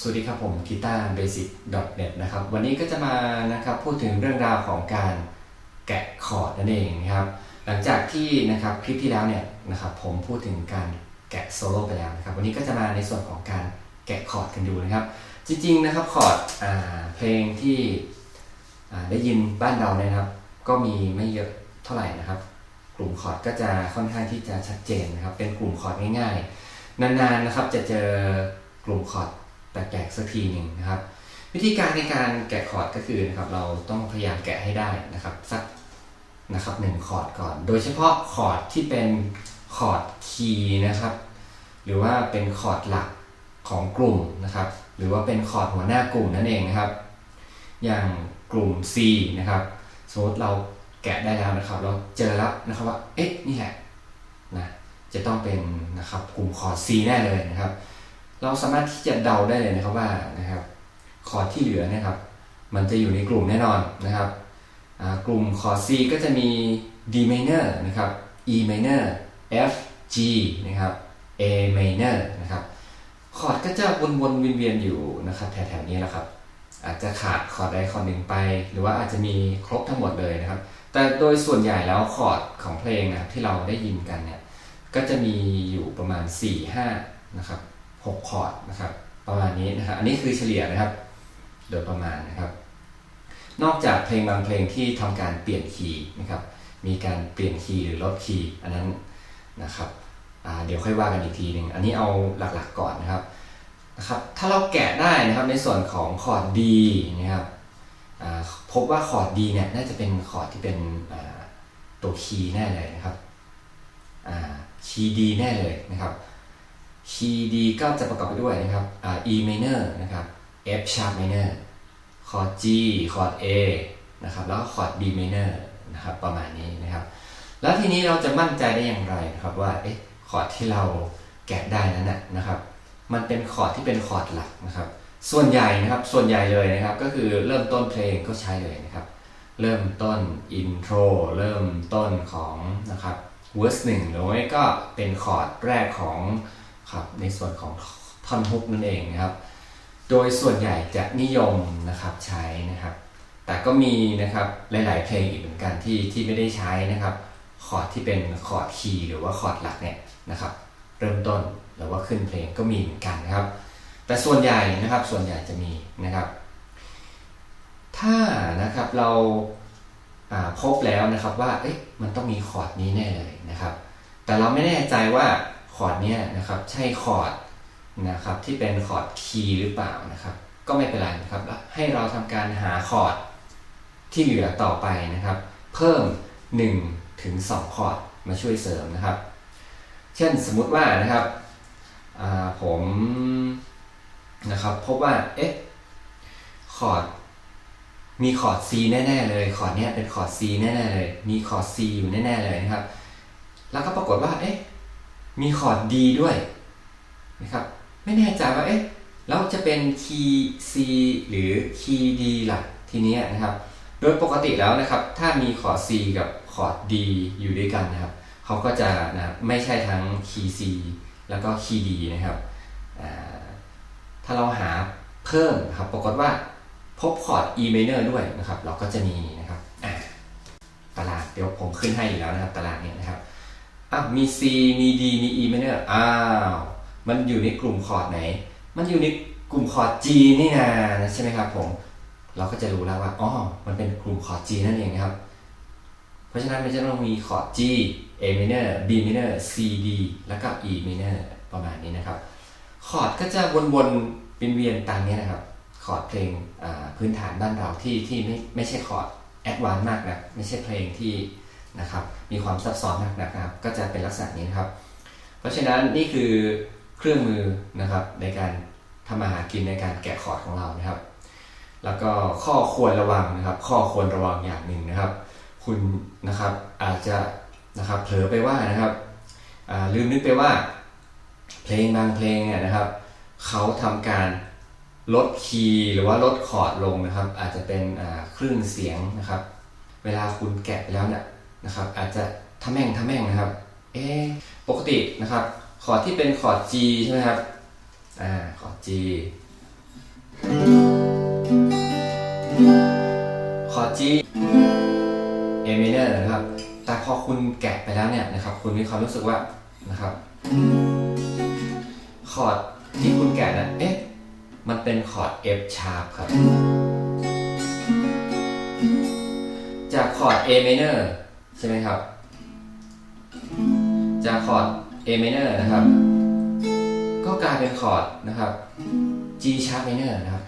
สวัสดีครับผมกีตาร์เบสิก .net นะครับวันนี้ก็จะมานะครับพูดถึงเรื่องราวของการแกะคอร์ดนั่นเองนะครับหลังจากที่นะครับคลิปที่แล้วเนี่ยนะครับผมพูดถึงการแกะโซโล่ไปแล้วนะครับวันนี้ก็จะมาในส่วนของการแกะคอร์ดกันดูนะครับ จริงๆนะครับคอร์ดเพลงที่ได้ยินบ้านเราเนี่ยนะครับ ก็มีไม่เยอะเท่าไหร่นะครับ กลุ่มคอร์ดก็จะค่อนข้างที่จะชัดเจนนะครับเป็นกลุ่มคอร์ดง่ายๆ นานๆนะครับจะเจอกลุ่มคอร์ด แปลกๆสักทีหนึ่งนะครับ วิธีการในการแกะคอร์ดก็คือนะครับเราต้องพยายามแกะให้ได้นะครับสักนะครับหนึ่งคอร์ดก่อน โดยเฉพาะคอร์ดที่เป็นคอร์ดคีย์นะครับ หรือว่าเป็นคอร์ดหลักของกลุ่มนะครับ หรือว่าเป็นคอร์ดหัวหน้ากลุ่มนั่นเองนะครับ อย่างกลุ่ม C นะครับสมมติเราแกะได้แล้วนะครับ เราเจอแล้วนะครับว่าเอ๊ะนี่แหละนะจะต้องเป็นนะครับกลุ่มคอร์ด C แน่เลยนะครับ เราสามารถที่จะเดาได้เลยนะครับว่านะครับคอร์ดที่เหลือนะครับ มันจะอยู่ในกลุ่มแน่นอนนะครับกลุ่มคอร์ด C ก็จะมี D minor นะครับ E minor F G นะครับ A minor นะครับคอร์ดก็จะวนๆเวียนๆอยู่นะครับแถวๆนี้แหละครับ อาจจะขาดคอร์ดใดคอร์ดหนึ่งไป หรือว่าอาจจะมีครบทั้งหมดเลยนะครับ แต่โดยส่วนใหญ่แล้วคอร์ดของเพลงนะครับที่เราได้ยินกันเนี่ยก็จะมีอยู่ประมาณ 4-5นะครับ 6 คอร์ดนะครับ ประมาณนี้นะครับ อันนี้คือเฉลี่ยนะครับ โดยประมาณนะครับ นอกจากเพลงบางเพลงที่ทำการเปลี่ยนคีย์นะครับ มีการเปลี่ยนคีย์หรือลดคีย์อันนั้นนะครับเดี๋ยวค่อยว่ากันอีกทีหนึ่งอันนี้เอาหลักๆก่อนนะครับนะครับ ถ้าเราแกะได้นะครับในส่วนของคอร์ด D นะครับพบว่าคอร์ด D เนี่ยน่าจะเป็นคอร์ดที่เป็นตัวคีย์แน่เลยนะครับคีย์ D แน่เลยนะครับ คีย์ D ก็จะประกอบไปด้วยนะครับอ่า E minor นะครับ F sharp minor คอร์ด G คอร์ด A นะครับแล้วก็คอร์ด B minor นะครับประมาณนี้นะครับ แล้วทีนี้เราจะมั่นใจได้อย่างไรนะครับว่าเอ๊ะคอร์ดที่เราแกะได้นั้นนะนะครับ มันเป็นคอร์ดที่เป็นคอร์ดหลักนะครับ ส่วนใหญ่นะครับส่วนใหญ่เลยนะครับ ก็คือเริ่มต้นเพลงก็ใช้เลยนะครับ เริ่มต้นอินโทรเริ่มต้นของนะครับเวอร์สหนึ่งหรือไม่ก็เป็นคอร์ดแรกของ ครับในส่วนของท่อนฮุกนั่นเองนะครับ โดยส่วนใหญ่จะนิยมนะครับใช้นะครับ แต่ก็มีนะครับหลาย ๆ เพลงอีกเหมือนกันที่ที่ไม่ได้ใช้นะครับคอร์ดที่เป็นคอร์ดคีย์หรือว่าคอร์ดหลักเนี่ยนะครับ เริ่มต้นหรือว่าขึ้นเพลงก็มีเหมือนกันนะครับ แต่ส่วนใหญ่นะครับส่วนใหญ่จะมีนะครับ ถ้านะครับเราาพบแล้วนะครับว่าเอ๊ะมันต้องมีคอร์ดนี้แน่เลยนะครับ แต่เราไม่แน่ใจว่า คอร์ดเนี้ยนะครับใช่คอร์ดนะครับที่เป็นคอร์ดคีย์หรือเปล่านะครับ ก็ไม่เป็นไรนะครับ ให้เราทำการหาคอร์ดที่เหลือต่อไปนะครับ เพิ่ม1ถึง2คอร์ดมาช่วยเสริมนะครับ เช่นสมมุติว่านะครับผมนะครับพบว่าเอ๊ะคอร์ดมีคอร์ด C แน่ ๆ เลยคอร์ดเนี้ยเป็นคอร์ด C แน่ๆเลย มีคอร์ด C อยู่แน่ ๆ เลยนะครับ แล้วก็ปรากฏว่าเอ๊ะ มีคอร์ด D ด้วยนะครับไม่แน่ใจว่าเอ๊ะแล้วจะเป็นคีย์ C หรือคีย์ D ล่ะทีนี้นะครับ โดยปกติแล้วนะครับ ถ้ามีคอร์ด C กับคอร์ด D อยู่ด้วยกันนะครับเขาก็จะนะไม่ใช่ทั้งคีย์ C แล้วก็คีย์ D นะครับถ้าเราหาเพิ่มนะครับปรากฏว่าพบคอร์ด E minor ด้วยนะครับ เราก็จะมีนะครับตารางเดี๋ยวผมขึ้นให้อยู่แล้วนะครับตารางเนี่ยนะครับ อะมี C มี D มี E minor อ้าว มันอยู่ในกลุ่มคอร์ดไหน มันอยู่ในกลุ่มคอร์ด G นี่นาใช่ไหมครับผม เราก็จะรู้แล้วว่าอ๋อมันเป็นกลุ่มคอร์ด G นั่นเองครับ เพราะฉะนั้นมันจะต้องมีคอร์ด G A minor B minor C D แล้วก็ E minor ประมาณนี้นะครับ คอร์ดก็จะวนๆเป็นเวียนตามนี้นะครับ คอร์ดเพลงพื้นฐานบ้านเราที่ที่ไม่ไม่ใช่คอร์ดแอดวานซ์มากนะไม่ใช่เพลงที่ นะครับ มีความซับซ้อนมากนะครับ ก็จะเป็นลักษณะนี้นครับ เพราะฉะนั้นนี่คือเครื่องมือนะครับในการทำมาหากินในการแกะคอร์ดของเรานะครับ แล้วก็ข้อควรระวังนะครับ ข้อควรระวังอย่างหนึ่งนะครับ คุณนะครับอาจจะนะครับเผลอไปว่านะครับลืมนึกไปว่า เพลงบางเพลงเนี่ยนะครับเขาทำการลดคีย์หรือว่าลดคอร์ดลงนะครับ อาจจะเป็นคลื่นเสียงนะครับ เวลาคุณแกะไปแล้วเนี่ย นะครับ อาจจะทำแม่งทำแม่งนะครับ เอปกตินะครับคอร์ดที่เป็นคอร์ด G ใช่ไหมครับ อ่า คอร์ด G คอร์ด G A minor นะครับ แต่พอคุณแกะไปแล้วเนี่ยนะครับ คุณมีความรู้สึกว่านะครับ คอร์ดที่คุณแกะนั้นเอ๊ะ มันเป็นคอร์ด F sharp ครับ จากคอร์ด A minor ใช่ไหมครับ จากคอร์ด A minor นะครับ ก็กลายเป็นคอร์ดนะครับ G sharp minor นะครับ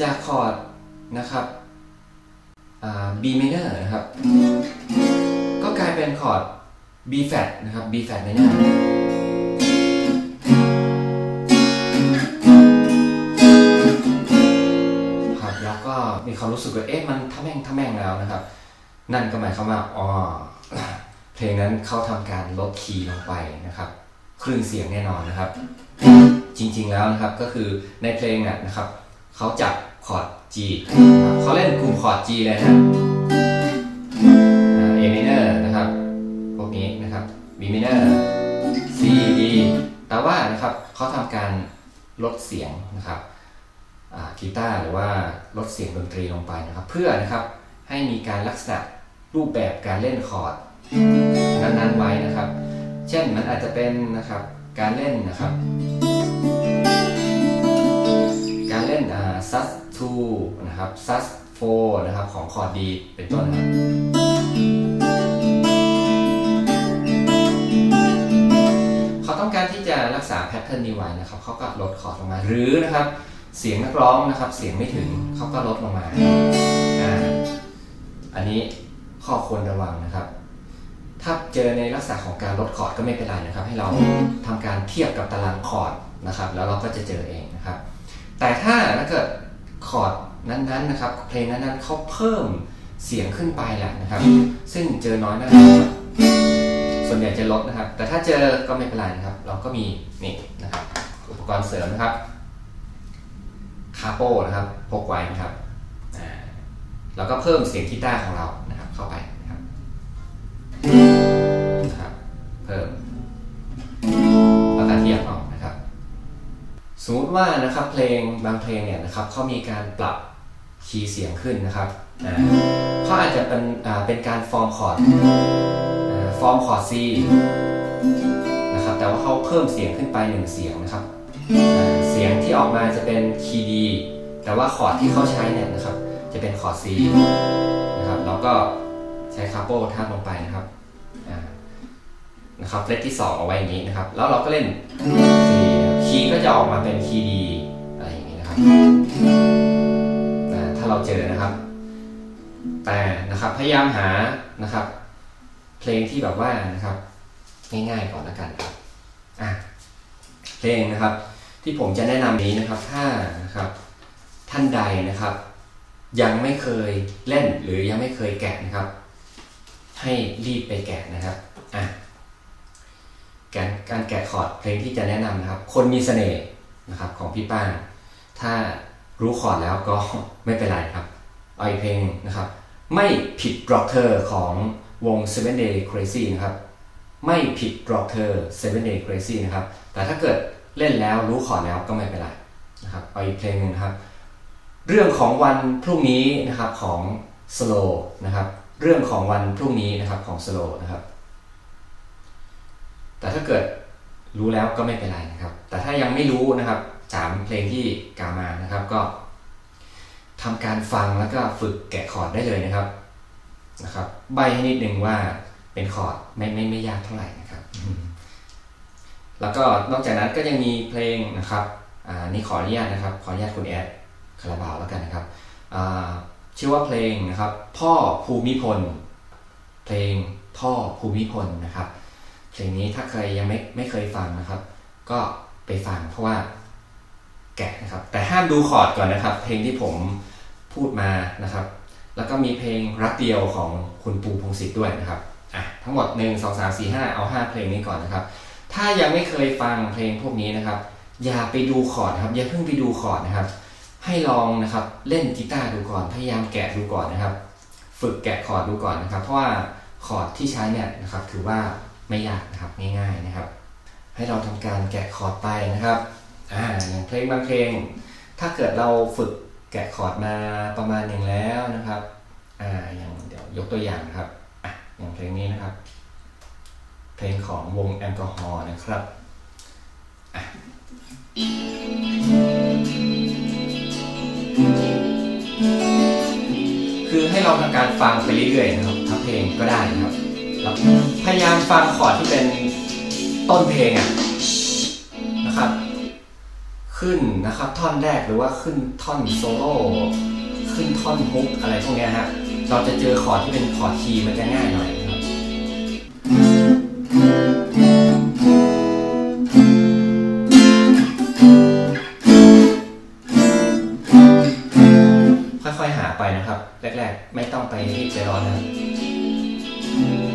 จากคอร์ดนะครับ B minor นะครับ ก็กลายเป็นคอร์ด B flat นะครับ B flat minor มีความรู้สึกว่าเอ๊ะมันทะแม่งทะแม่งแล้วนะครับ นั่นก็หมายความว่าอ๋อเพลงนั้นเขาทำการลดคีย์ลงไปนะครับ คลื่นเสียงแน่นอนนะครับ จริงๆแล้วนะครับก็คือในเพลงเนี่ยนะครับเขาจับคอร์ด G เขาเล่นกลุ่มคอร์ด G เลยนะอ่า A minor นะครับ พวกนี้นะครับ B minor C D แต่ว่านะครับเขาทำการลดเสียงนะครับ กีตาร์หรือว่าลดเสียงดนตรีลงไปนะครับ เพื่อนะครับให้มีการลักษณะรูปแบบการเล่นคอร์ดนั้นๆไว้นะครับ เช่นมันอาจจะเป็นนะครับการเล่นนะครับ การเล่นอ่า sus 2นะครับ sus 4นะครับของคอร์ดดีเป็นต้นนะครับเขาต้องการที่จะรักษาแพทเทิร์นนี้ไว้นะครับเขาก็ลดคอร์ดลงมาหรือนะครับ เสียงนักร้องนะครับ เสียงไม่ถึงเขาก็ลดลงมาอ่าอันนี้ข้อควรระวังนะครับ ถ้าเจอในลักษณะของการลดคอร์ดก็ไม่เป็นไรนะครับ ให้เราทำการเทียบกับตารางคอร์ดนะครับ แล้วเราก็จะเจอเองนะครับ แต่ถ้าถ้าเกิดคอร์ดนั้นๆนะครับ เพลงนั้นๆเขาเพิ่มเสียงขึ้นไปแหละนะครับ ซึ่งเจอน้อยมากนะครับส่วนใหญ่จะลดนะครับ แต่ถ้าเจอก็ไม่เป็นไรนะครับ เราก็มีนี่นะครับ อุปกรณ์เสริมนะครับ คาโปนะครับพกไว้นะครับแล้วก็เพิ่มเสียงกีตาร์ของเรานะครับเข้าไปนะครับนะครับ เพิ่มแล้วก็เทียบเอานะครับ สมมติว่านะครับเพลงบางเพลงเนี่ยนะครับเขามีการปรับคีย์เสียงขึ้นนะครับเขาอาจจะเป็นเป็นการฟอร์มคอร์ดฟอร์มคอร์ด C นะครับแต่ว่าเขาเพิ่มเสียงขึ้นไปหนึ่งเสียงนะครับ เสียงที่ออกมาจะเป็นคีย์ D แต่ว่าคอร์ดที่เขาใช้เนี่ยนะครับ จะเป็นคอร์ด C นะครับเราก็ใช้คาโปทาบลงไปนะครับนะครับเฟรตที่ 2 เอาไว้อย่างนี้นะครับ แล้วเราก็เล่น C คีย์ก็จะออกมาเป็นคีย์ดีอะไรอย่างนี้นะครับถ้าเราเจอนะครับ แต่นะครับพยายามหานะครับ เพลงที่แบบว่านะครับ ง่ายๆก่อนละกันครับอะเพลงนะครับ ที่ผมจะแนะนำนี้นะครับ ถ้านะครับท่านใดนะครับ ยังไม่เคยเล่นหรือยังไม่เคยแกะนะครับ ให้รีบไปแกะนะครับอะการการแกะคอร์ดเพลงที่จะแนะนำนะครับ คนมีเสน่ห์นะครับของพี่ป้านถ้ารู้คอร์ดแล้วก็ไม่เป็นไรครับเอาอีกเพลงนะครับ ไม่ผิดร็อกเธอของวง Seven Day Crazy นะครับ ไม่ผิดร็อกเธอ Seven Day Crazy นะครับ แต่ถ้าเกิด เล่นแล้วรู้คอร์ดแล้วก็ไม่เป็นไรนะครับเอาอีกเพลงหนึ่งนะครับเรื่องของวันพรุ่งนี้นะครับของ Slow นะครับเรื่องของวันพรุ่งนี้นะครับของ Slow นะครับ แต่ถ้าเกิดรู้แล้วก็ไม่เป็นไรนะครับ แต่ถ้ายังไม่รู้นะครับสามเพลงที่กล่าวมานะครับก็ทำการฟังแล้วก็ฝึกแกะคอร์ดได้เลยนะครับนะครับ ใบให้นิดนึงว่าเป็นคอร์ดไม่ไม่ไม่ยากเท่าไหร่นะครับ แล้วก็นอกจากนั้นก็ยังมีเพลงนะครับอ่านี่ขออนุญาตนะครับ ขออนุญาตคุณแอดคาราบาวแล้วกันนะครับอ่าชื่อว่าเพลงนะครับ พ่อภูมิพล เพลงพ่อภูมิพลนะครับ เพลงนี้ถ้าเคยยังไม่ไม่เคยฟังนะครับ ก็ไปฟังเพราะว่าแกะนะครับ แต่ห้ามดูคอร์ดก่อนนะครับ เพลงที่ผมพูดมานะครับ แล้วก็มีเพลงรักเดียวของคุณปูพงศิษฐ์ด้วยนะครับอะทั้งหมด 1 2 3 4 5 เอา 5 เพลงนี้ก่อนนะครับ ถ้ายังไม่เคยฟังเพลงพวกนี้นะครับ อย่าไปดูคอร์ดครับ อย่าเพิ่งไปดูคอร์ดนะครับ ให้ลองนะครับเล่นกีตาร์ดูก่อน พยายามแกะดูก่อนนะครับ ฝึกแกะคอร์ดดูก่อนนะครับ เพราะว่าคอร์ดที่ใช้เนี่ยนะครับ ถือว่าไม่ยากนะครับง่ายๆนะครับ ให้เราทำการแกะคอร์ดไปนะครับอ่าอย่างเพลงบางเพลง ถ้าเกิดเราฝึกแกะคอร์ดมาประมาณหนึ่งแล้วนะครับอ่าอย่างเดี๋ยวยกตัวอย่างนะครับอะอย่างเพลงนี้นะครับ เพลงของวงแอลกอฮอล์นะครับคือให้เราทำการฟังไปเรื่อยๆนะครับทั้งเพลงก็ได้นะครับแล้วพยายามฟังคอร์ดที่เป็นต้นเพลงอะนะครับ ขึ้นนะครับท่อนแรกหรือว่าขึ้นท่อนโซโล่ขึ้นท่อนฮุกอะไรพวกนี้ฮะเราจะเจอคอร์ดที่เป็นคอร์ดคีย์มันจะง่ายหน่อย ไปนะครับ แรก ๆ ไม่ต้องไปรีบใจร้อนนะ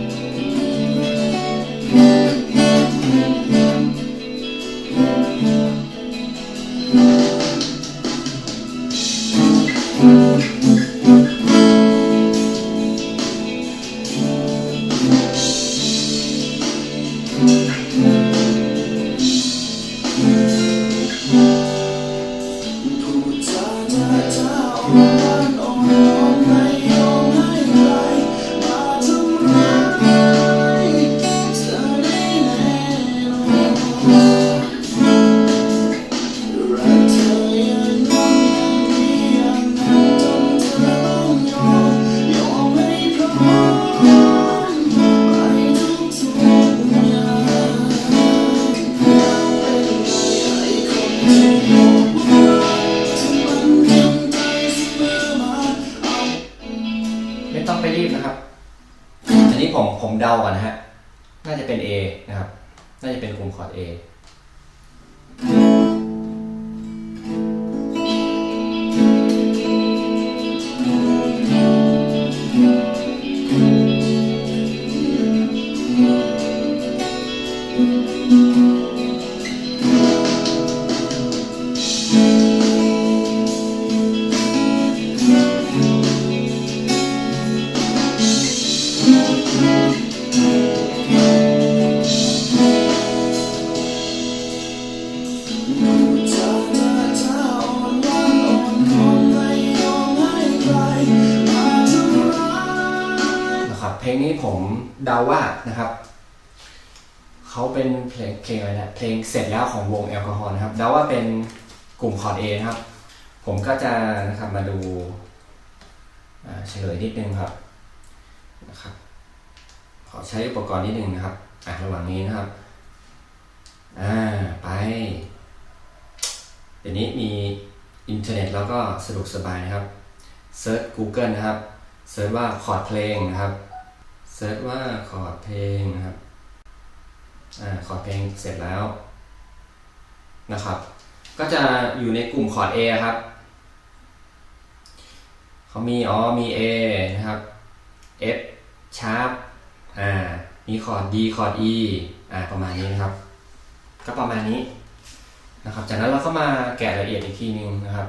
าก่อนนะฮะ น่าจะเป็น A นะครับ น่าจะเป็นกลุ่มคอร์ด A เพลงนี้ผมเดาว่านะครับเขาเป็นเพลงเพลงอะไรนะเพลงเสร็จแล้วของวงแอลกอฮอล์นะครับเดาว่าเป็นกลุ่มคอร์ด A นะครับ ผมก็จะนะครับมาดูเฉลยนิดนึงครับนะครับขอใช้อุปกรณ์นิดนึงนะครับอะระหว่างนี้นะครับอ่าไป เดี๋ยวนี้มีอินเทอร์เน็ตแล้วก็สะดวกสบายนะครับเซิร์ช Google นะครับเซิร์ชว่าคอร์ดเพลงนะครับ ซิร์ชว่าคอร์ดเพลงนะครับอ่าคอร์ดเพลงเสร็จแล้วนะครับ ก็จะอยู่ในกลุ่มคอร์ด A ครับเขามีอ๋อมี A นะครับ F sharp อ่ามีคอร์ด D คอร์ด E อ่าประมาณนี้นะครับ ก็ประมาณนี้นะครับ จากนั้นเราก็มาแกะรายละเอียดอีกทีนึงนะครับ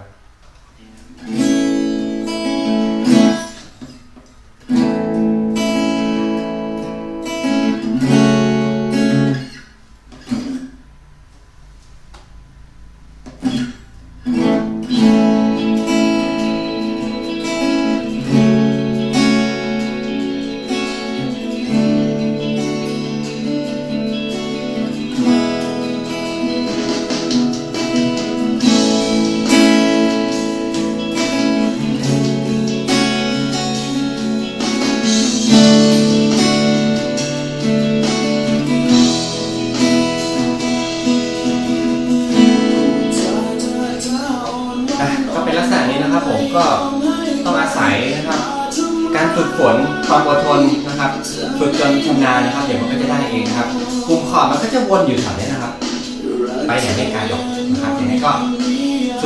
ก็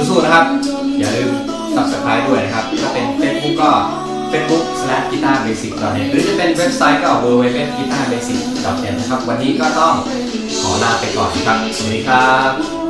สู้ๆนะครับ อย่าลืม subscribe ด้วยนะครับ ถ้าเป็น Facebook ก็ facebook slash guitar basic net หรือจะเป็นเว็บไซต์ก็ www guitar basic net นะครับ วันนี้ก็ต้องขอลาไปก่อนครับ สวัสดีครับ